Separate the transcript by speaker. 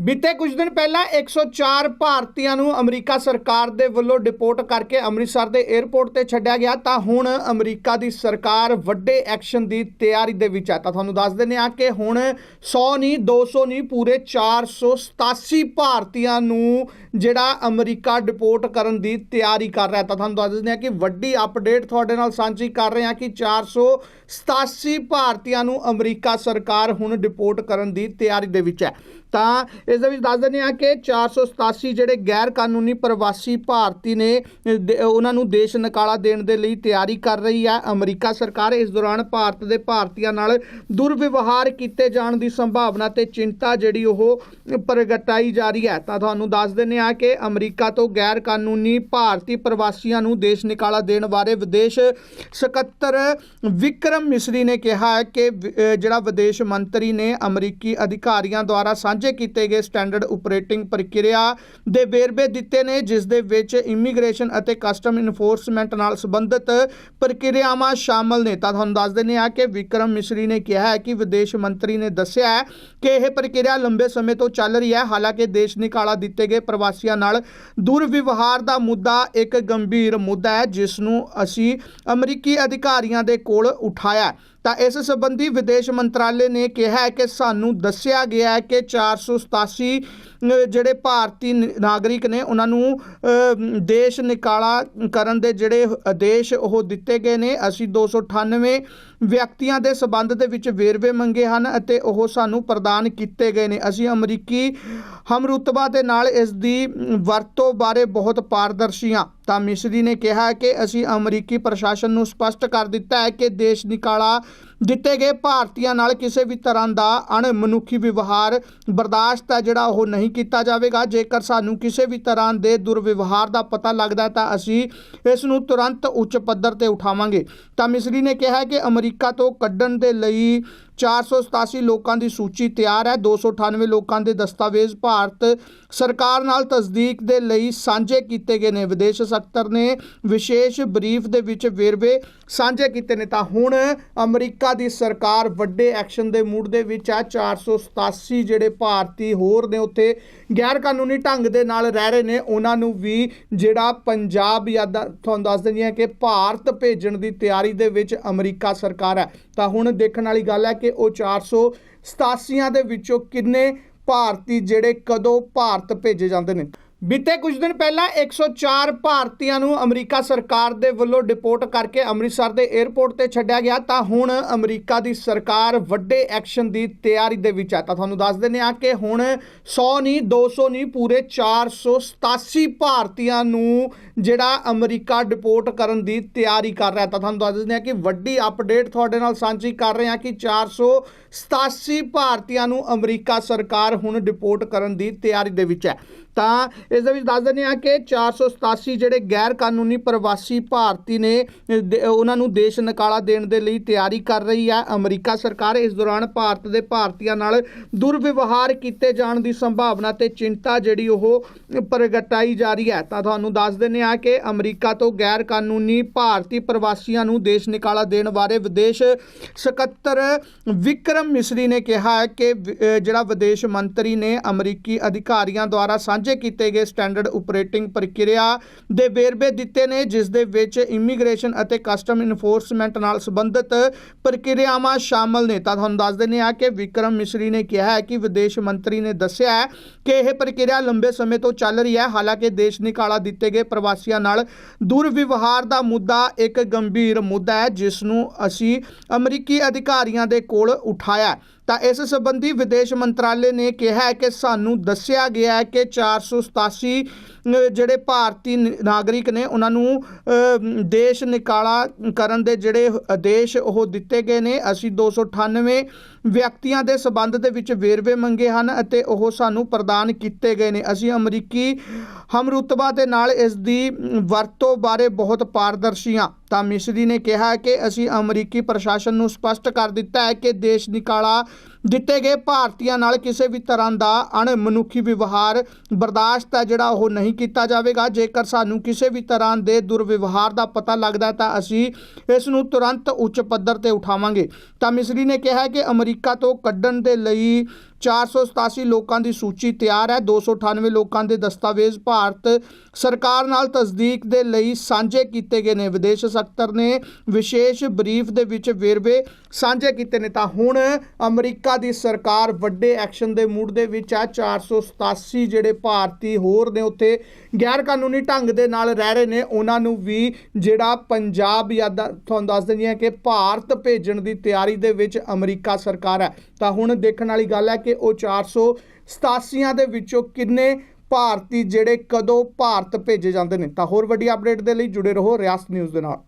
Speaker 1: ਬੀਤੇ ਕੁਝ ਦਿਨ ਪਹਿਲਾਂ 104 ਭਾਰਤੀਆਂ ਨੂੰ ਅਮਰੀਕਾ ਸਰਕਾਰ ਦੇ ਵੱਲੋਂ ਡਿਪੋਰਟ ਕਰਕੇ ਅੰਮ੍ਰਿਤਸਰ ਦੇ 에ਅਰਪੋਰਟ ਤੇ ਛੱਡਿਆ ਗਿਆ, ਤਾਂ ਹੁਣ ਅਮਰੀਕਾ ਦੀ ਸਰਕਾਰ ਵੱਡੇ ਐਕਸ਼ਨ ਦੀ ਤਿਆਰੀ ਦੇ ਵਿੱਚ ਹੈ। ਤਾਂ ਤੁਹਾਨੂੰ ਦੱਸ ਦਿੰਦੇ ਹਾਂ ਕਿ ਹੁਣ 100 ਨਹੀਂ 200 ਨਹੀਂ ਪੂਰੇ 487 ਭਾਰਤੀਆਂ ਨੂੰ ਜਿਹੜਾ ਅਮਰੀਕਾ ਡਿਪੋਰਟ ਕਰਨ ਦੀ ਤਿਆਰੀ ਕਰ ਰਿਹਾ ਤਾਂ ਤੁਹਾਨੂੰ ਦੱਸ ਦਿੰਦੇ ਹਾਂ ਕਿ ਵੱਡੀ ਅਪਡੇਟ ਤੁਹਾਡੇ ਨਾਲ ਸਾਂਝੀ ਕਰ ਰਹੇ ਹਾਂ ਕਿ 487 ਭਾਰਤੀਆਂ ਨੂੰ ਅਮਰੀਕਾ ਸਰਕਾਰ ਹੁਣ ਡਿਪੋਰਟ ਕਰਨ ਦੀ ਤਿਆਰੀ ਦੇ ਵਿੱਚ ਹੈ। ਤਾਂ ਇਸ ਦੇ ਵਿੱਚ ਦੱਸ ਦਿੰਦੇ ਹਾਂ ਕਿ 487 ਜਿਹੜੇ ਗੈਰ ਕਾਨੂੰਨੀ ਪ੍ਰਵਾਸੀ ਭਾਰਤੀ ਨੇ ਉਹਨਾਂ ਨੂੰ ਦੇਸ਼ ਨਿਕਾਲਾ ਦੇਣ ਦੇ ਲਈ ਤਿਆਰੀ ਕਰ ਰਹੀ ਹੈ ਅਮਰੀਕਾ ਸਰਕਾਰ ਇਸ ਦੌਰਾਨ ਭਾਰਤ ਦੇ ਭਾਰਤੀਆਂ ਨਾਲ ਦੁਰਵਿਵਹਾਰ ਕੀਤੇ ਜਾਣ ਦੀ ਸੰਭਾਵਨਾ ਤੇ ਚਿੰਤਾ ਜਿਹੜੀ ਉਹ ਪ੍ਰਗਟਾਈ ਜਾ ਰਹੀ ਹੈ। ਤਾਂ ਤੁਹਾਨੂੰ ਦੱਸ ਦਿੰਦੇ ਹਾਂ ਕਿ ਅਮਰੀਕਾ ਤੋਂ ਗੈਰ ਕਾਨੂੰਨੀ ਭਾਰਤੀ ਪ੍ਰਵਾਸੀਆਂ ਨੂੰ ਦੇਸ਼ ਨਿਕਾਲਾ ਦੇਣ ਬਾਰੇ ਵਿਦੇਸ਼ ਸਕੱਤਰ ਵਿਕਰਮ ਮਿਸਰੀ ਨੇ ਕਿਹਾ ਹੈ ਕਿ ਜਿਹੜਾ ਵਿਦੇਸ਼ ਮੰਤਰੀ ਨੇ ਅਮਰੀਕੀ ਅਧਿਕਾਰੀਆਂ ਦੁਆਰਾ ਸਾਂਝ ਕੀਤੇ ਗਏ ਸਟੈਂਡਰਡ ਆਪਰੇਟਿੰਗ ਪ੍ਰਕਿਰਿਆ ਦੇ ਵੇਰਵੇ ਦਿੱਤੇ ਨੇ, ਜਿਸ ਦੇ ਵਿੱਚ ਇਮੀਗ੍ਰੇਸ਼ਨ ਅਤੇ ਕਸਟਮ ਇਨਫੋਰਸਮੈਂਟ ਨਾਲ ਸੰਬੰਧਿਤ ਪ੍ਰਕਿਰਿਆਵਾਂ ਸ਼ਾਮਲ ਨੇ। ਤਾਂ ਤੁਹਾਨੂੰ ਦੱਸ ਦਿੰਦੇ ਹਾਂ ਕਿ ਵਿਕਰਮ ਮਿਸਰੀ ਨੇ ਕਿਹਾ ਹੈ ਕਿ ਵਿਦੇਸ਼ ਮੰਤਰੀ ਨੇ ਦੱਸਿਆ ਹੈ ਕਿ ਇਹ ਪ੍ਰਕਿਰਿਆ ਲੰਬੇ ਸਮੇਂ ਤੋਂ ਚੱਲ ਰਹੀ ਹੈ। ਹਾਲਾਂਕਿ ਦੇਸ਼ ਨਿਕਾਲਾ ਦਿੱਤੇ ਗਏ ਪ੍ਰਵਾਸੀਆਂ ਨਾਲ ਦੁਰਵਿਵਹਾਰ ਦਾ ਮੁੱਦਾ ਇੱਕ ਗੰਭੀਰ ਮੁੱਦਾ ਹੈ, ਜਿਸ ਨੂੰ ਅਸੀਂ ਅਮਰੀਕੀ ਅਧਿਕਾਰੀਆਂ ਦੇ ਕੋਲ ਉਠਾਇਆ ਤਾਂ ਇਸ ਸੰਬੰਧੀ ਵਿਦੇਸ਼ ਮੰਤਰਾਲੇ ਨੇ ਕਿਹਾ ਹੈ ਕਿ ਸਾਨੂੰ ਦੱਸਿਆ ਗਿਆ ਹੈ ਕਿ 487 ਅ, ਜਿਹੜੇ ਭਾਰਤੀ ਨਾਗਰਿਕ ਨੇ ਉਹਨਾਂ ਨੂੰ ਦੇਸ਼ ਨਿਕਾਲਾ ਕਰਨ ਦੇ ਜਿਹੜੇ ਆਦੇਸ਼ ਉਹ ਦਿੱਤੇ ਗਏ ਨੇ। ਅਸੀਂ 298 ਵਿਅਕਤੀਆਂ ਦੇ ਸਬੰਧ ਦੇ ਵਿੱਚ ਵੇਰਵੇ ਮੰਗੇ ਹਨ ਅਤੇ ਉਹ ਸਾਨੂੰ ਪ੍ਰਦਾਨ ਕੀਤੇ ਗਏ ਨੇ। ਅਸੀਂ ਅਮਰੀਕੀ ਹਮਰੁਤਬਾ ਦੇ ਨਾਲ ਇਸ ਦੀ ਵਰਤੋਂ ਬਾਰੇ ਬਹੁਤ ਪਾਰਦਰਸ਼ੀਆਂ ਤਾਂ ਮਿਸਰੀ ਨੇ ਕਿਹਾ ਕਿ ਅਸੀਂ ਅਮਰੀਕੀ ਪ੍ਰਸ਼ਾਸਨ ਨੂੰ ਸਪਸ਼ਟ ਕਰ ਦਿੱਤਾ ਹੈ ਕਿ ਦੇਸ਼ ਨਿਕਾਲਾ ਦਿੱਤੇ ਗਏ ਭਾਰਤੀਆਂ ਨਾਲ ਕਿਸੇ ਵੀ ਤਰ੍ਹਾਂ ਦਾ ਅਣਮਨੁੱਖੀ ਵਿਵਹਾਰ ਬਰਦਾਸ਼ਤ ਹੈ, ਜਿਹੜਾ ਉਹ ਨਹੀਂ ਕੀਤਾ ਜਾਵੇਗਾ। ਜੇਕਰ ਸਾਨੂੰ ਕਿਸੇ ਵੀ ਤਰ੍ਹਾਂ ਦੇ ਦੁਰਵਿਵਹਾਰ ਦਾ ਪਤਾ ਲੱਗਦਾ ਤਾਂ ਅਸੀਂ ਇਸ ਨੂੰ ਤੁਰੰਤ ਉੱਚ ਪੱਧਰ ਤੇ ਉਠਾਵਾਂਗੇ। ਤਾਂ ਮਿਸਰੀ ਨੇ ਕਿਹਾ ਕਿ ਅਮਰੀਕਾ ਤੋਂ ਕੱਢਣ ਦੇ ਲਈ 487 ਲੋਕਾਂ ਦੀ ਸੂਚੀ ਤਿਆਰ ਹੈ। 298 ਲੋਕਾਂ ਦੇ ਦਸਤਾਵੇਜ਼ ਭਾਰਤ ਸਰਕਾਰ ਨਾਲ ਤਸਦੀਕ ਦੇ ਲਈ ਸਾਂਝੇ ਕੀਤੇ ਗਏ ਨੇ। ਵਿਦੇਸ਼ ਸਕੱਤਰ ਨੇ ਵਿਸ਼ੇਸ਼ ਬਰੀਫ ਦੇ ਵਿੱਚ ਵੇਰਵੇ ਸਾਂਝੇ ਕੀਤੇ ਨੇ। ਤਾਂ ਹੁਣ ਅਮਰੀਕਾ ਦੀ ਸਰਕਾਰ ਵੱਡੇ ਐਕਸ਼ਨ ਦੇ ਮੂਡ ਦੇ ਵਿੱਚ ਹੈ 487 ਜਿਹੜੇ ਭਾਰਤੀ ਹੋਰ ਨੇ ਉੱਥੇ ਗੈਰ ਕਾਨੂੰਨੀ ਢੰਗ ਦੇ ਨਾਲ ਰਹਿ ਰਹੇ ਨੇ। ਉਹਨਾਂ ਨੂੰ ਵੀ ਜਿਹੜਾ ਪੰਜਾਬ ਜਾਂ ਦਾ- ਤੁਹਾਨੂੰ ਦੱਸ ਦਿੰਦੀ ਹਾਂ ਕਿ ਭਾਰਤ ਭੇਜਣ ਦੀ ਤਿਆਰੀ ਦੇ ਵਿੱਚ ਅਮਰੀਕਾ ਸਰਕਾਰ ਹੈ। ਤਾਂ ਹੁਣ ਦੇਖਣ ਵਾਲੀ ਗੱਲ ਹੈ ਕਿ ਉਹ 487 ਦੇ ਵਿੱਚੋਂ ਕਿੰਨੇ ਭਾਰਤੀ ਜਿਹੜੇ ਕਦੋਂ ਭਾਰਤ ਭੇਜੇ ਜਾਂਦੇ ਨੇ। ਬੀਤੇ ਕੁਝ ਦਿਨ ਪਹਿਲਾਂ 104 ਭਾਰਤੀਆਂ ਨੂੰ ਅਮਰੀਕਾ ਸਰਕਾਰ ਦੇ ਵੱਲੋਂ ਡਿਪੋਰਟ ਕਰਕੇ ਅੰਮ੍ਰਿਤਸਰ ਦੇ 에ਅਰਪੋਰਟ ਤੇ ਛੱਡਿਆ ਗਿਆ, ਤਾਂ ਹੁਣ ਅਮਰੀਕਾ ਦੀ ਸਰਕਾਰ ਵੱਡੇ ਐਕਸ਼ਨ ਦੀ ਤਿਆਰੀ ਦੇ ਵਿੱਚ ਹੈ। ਤਾਂ ਤੁਹਾਨੂੰ ਦੱਸ ਦਿੰਦੇ ਹਾਂ ਕਿ ਹੁਣ 100 ਨਹੀਂ 200 ਨਹੀਂ, ਪੂਰੇ 487 ਭਾਰਤੀਆਂ ਨੂੰ ਜਿਹੜਾ ਅਮਰੀਕਾ ਡਿਪੋਰਟ ਕਰਨ ਦੀ ਤਿਆਰੀ ਕਰ ਰਿਹਾ ਤਾਂ ਤੁਹਾਨੂੰ ਦੱਸ ਦਿੰਦੇ ਹਾਂ ਕਿ ਵੱਡੀ ਅਪਡੇਟ ਤੁਹਾਡੇ ਨਾਲ ਸਾਂਝੀ ਕਰ ਰਹੇ ਹਾਂ ਕਿ 487 ਭਾਰਤੀਆਂ ਨੂੰ ਅਮਰੀਕਾ ਸਰਕਾਰ ਹੁਣ ਡਿਪੋਰਟ ਕਰਨ ਦੀ ਤਿਆਰੀ ਦੇ ਵਿੱਚ ਹੈ। ਤਾਂ ਇਸ ਦੇ ਵਿੱਚ ਦੱਸ ਦਿੰਦੇ ਹਾਂ ਕਿ 487 ਜਿਹੜੇ ਗੈਰ ਕਾਨੂੰਨੀ ਪ੍ਰਵਾਸੀ ਭਾਰਤੀ ਨੇ ਉਹਨਾਂ ਨੂੰ ਦੇਸ਼ ਨਿਕਾਲਾ ਦੇਣ ਦੇ ਲਈ ਤਿਆਰੀ ਕਰ ਰਹੀ ਹੈ। ਅਮਰੀਕਾ ਸਰਕਾਰ ਇਸ ਦੌਰਾਨ ਭਾਰਤ ਦੇ ਭਾਰਤੀਆਂ ਨਾਲ ਦੁਰਵਿਵਹਾਰ ਕੀਤੇ ਜਾਣ ਦੀ ਸੰਭਾਵਨਾ ਤੇ ਚਿੰਤਾ ਜਿਹੜੀ ਉਹ ਪ੍ਰਗਟਾਈ ਜਾ ਰਹੀ ਹੈ। ਤਾਂ ਤੁਹਾਨੂੰ ਦੱਸ ਦਿੰਦੇ ਹਾਂ ਕਿ ਅਮਰੀਕਾ ਤੋਂ ਗੈਰ ਕਾਨੂੰਨੀ ਭਾਰਤੀ ਪ੍ਰਵਾਸੀਆਂ ਨੂੰ ਦੇਸ਼ ਨਿਕਾਲਾ ਦੇਣ ਬਾਰੇ ਵਿਦੇਸ਼ ਸਕੱਤਰ ਵਿਕਰਮ ਮਿਸਰੀ ਨੇ ਕਿਹਾ ਹੈ ਕਿ ਜਿਹੜਾ ਵਿਦੇਸ਼ ਮੰਤਰੀ ਨੇ ਅਮਰੀਕੀ ਅਧਿਕਾਰੀਆਂ ਦੁਆਰਾ ਸਾਂਝੇ ਕੀਤੇ ਗਏ ਸਟੈਂਡਰਡ ਆਪਰੇਟਿੰਗ ਪ੍ਰਕਿਰਿਆ ਦੇ ਵੇਰਵੇ ਦਿੱਤੇ ਨੇ, ਜਿਸ ਦੇ ਵਿੱਚ ਇਮੀਗ੍ਰੇਸ਼ਨ ਅਤੇ ਕਸਟਮ ਇਨਫੋਰਸਮੈਂਟ ਨਾਲ ਸੰਬੰਧਿਤ ਪ੍ਰਕਿਰਿਆਵਾਂ ਸ਼ਾਮਲ ਨੇ। ਤਾਂ ਤੁਹਾਨੂੰ ਦੱਸ ਦਿੰਦੇ ਹਾਂ ਕਿ ਵਿਕਰਮ ਮਿਸਰੀ ਨੇ ਕਿਹਾ ਹੈ ਕਿ ਵਿਦੇਸ਼ ਮੰਤਰੀ ਨੇ ਦੱਸਿਆ ਹੈ ਕਿ ਇਹ ਪ੍ਰਕਿਰਿਆ ਲੰਬੇ ਸਮੇਂ ਤੋਂ ਚੱਲ ਰਹੀ ਹੈ। ਹਾਲਾਂਕਿ ਦੇਸ਼ ਨਿਕਾਲਾ ਦਿੱਤੇ ਗਏ ਪ੍ਰਵਾਸੀਆਂ ਨਾਲ ਦੁਰਵਿਵਹਾਰ ਦਾ ਮੁੱਦਾ ਇੱਕ ਗੰਭੀਰ ਮੁੱਦਾ ਹੈ, ਜਿਸ ਨੂੰ ਅਸੀਂ ਅਮਰੀਕੀ ਅਧਿਕਾਰੀਆਂ ਦੇ ਕੋਲ ਉਠਾਇਆ ਤਾਂ ਇਸ ਸੰਬੰਧੀ ਵਿਦੇਸ਼ ਮੰਤਰਾਲੇ ਨੇ ਕਿਹਾ ਹੈ ਕਿ ਸਾਨੂੰ ਦੱਸਿਆ ਗਿਆ ਹੈ ਕਿ 487 ਅ, ਜਿਹੜੇ ਭਾਰਤੀ ਨਾਗਰਿਕ ਨੇ ਉਹਨਾਂ ਨੂੰ ਦੇਸ਼ ਨਿਕਾਲਾ ਕਰਨ ਦੇ ਜਿਹੜੇ ਆਦੇਸ਼ ਉਹ ਦਿੱਤੇ ਗਏ ਨੇ। ਅਸੀਂ 298 ਵਿਅਕਤੀਆਂ ਦੇ ਸਬੰਧ ਦੇ ਵਿੱਚ ਵੇਰਵੇ ਮੰਗੇ ਹਨ ਅਤੇ ਉਹ ਸਾਨੂੰ ਪ੍ਰਦਾਨ ਕੀਤੇ ਗਏ ਨੇ। ਅਸੀਂ ਅਮਰੀਕੀ ਹਮਰੁਤਬਾ ਦੇ ਨਾਲ ਇਸ ਦੀ ਵਰਤੋਂ ਬਾਰੇ ਬਹੁਤ ਪਾਰਦਰਸ਼ੀਆਂ ਤਾਂ ਮਿਸਰੀ ਨੇ ਕਿਹਾ ਕਿ ਅਸੀਂ ਅਮਰੀਕੀ ਪ੍ਰਸ਼ਾਸਨ ਨੂੰ ਸਪਸ਼ਟ ਕਰ ਦਿੱਤਾ ਹੈ ਕਿ ਦੇਸ਼ ਨਿਕਾਲਾ ਦਿੱਤੇ ਗਏ ਭਾਰਤੀਆਂ ਨਾਲ ਕਿਸੇ ਵੀ ਤਰ੍ਹਾਂ ਦਾ ਅਣਮਨੁੱਖੀ ਵਿਵਹਾਰ ਬਰਦਾਸ਼ਤ ਹੈ, ਜਿਹੜਾ ਉਹ ਨਹੀਂ ਕੀਤਾ ਜਾਵੇਗਾ। ਜੇਕਰ ਸਾਨੂੰ ਕਿਸੇ ਵੀ ਤਰ੍ਹਾਂ ਦੇ ਦੁਰਵਿਵਹਾਰ ਦਾ ਪਤਾ ਲੱਗਦਾ ਤਾਂ ਅਸੀਂ ਇਸ ਨੂੰ ਤੁਰੰਤ ਉੱਚ ਪੱਧਰ ਤੇ ਉਠਾਵਾਂਗੇ। ਤਾਂ ਮਿਸਰੀ ਨੇ ਕਿਹਾ ਕਿ ਅਮਰੀਕਾ ਤੋਂ ਕੱਢਣ ਦੇ ਲਈ 487 ਲੋਕਾਂ ਦੀ ਸੂਚੀ ਤਿਆਰ ਹੈ 298 ਲੋਕਾਂ ਦੇ ਦਸਤਾਵੇਜ਼ ਭਾਰਤ ਸਰਕਾਰ ਨਾਲ ਤਸਦੀਕ ਦੇ ਲਈ ਸਾਂਝੇ ਕੀਤੇ ਗਏ ਨੇ। ਵਿਦੇਸ਼ ਸਕੱਤਰ ਨੇ ਵਿਸ਼ੇਸ਼ ਬਰੀਫ ਦੇ ਵਿੱਚ ਵੇਰਵੇ ਸਾਂਝੇ ਕੀਤੇ ਨੇ। ਤਾਂ ਹੁਣ ਅਮਰੀਕਾ ਦੀ ਸਰਕਾਰ ਵੱਡੇ ਐਕਸ਼ਨ ਦੇ ਮੂਡ ਦੇ ਵਿੱਚ ਹੈ। 487 ਜਿਹੜੇ ਭਾਰਤੀ ਹੋਰ ਨੇ, ਉੱਥੇ ਗੈਰ ਕਾਨੂੰਨੀ ਢੰਗ ਦੇ ਨਾਲ ਰਹਿ ਰਹੇ ਨੇ। ਉਹਨਾਂ ਨੂੰ ਵੀ ਜਿਹੜਾ ਪੰਜਾਬ ਜਾਂ ਦ- ਤੁਹਾਨੂੰ ਦੱਸ ਦਿੰਦੀ ਹਾਂ ਕਿ ਭਾਰਤ ਭੇਜਣ ਦੀ ਤਿਆਰੀ ਦੇ ਵਿੱਚ ਅਮਰੀਕਾ ਸਰਕਾਰ ਹੈ। ਤਾਂ ਹੁਣ ਦੇਖਣ ਵਾਲੀ ਗੱਲ ਹੈ ਕਿ ਕਿ ਉਹ 487 ਦੇ ਵਿੱਚੋਂ ਕਿੰਨੇ ਭਾਰਤੀ ਜਿਹੜੇ ਕਦੋਂ ਭਾਰਤ ਭੇਜੇ ਜਾਂਦੇ ਨੇ? ਤਾਂ ਹੋਰ ਵੱਡੀ ਅਪਡੇਟ ਦੇ ਲਈ ਜੁੜੇ ਰਹੋ ਰਿਆਸਤ ਨਿਊਜ਼ ਦੇ ਨਾਲ।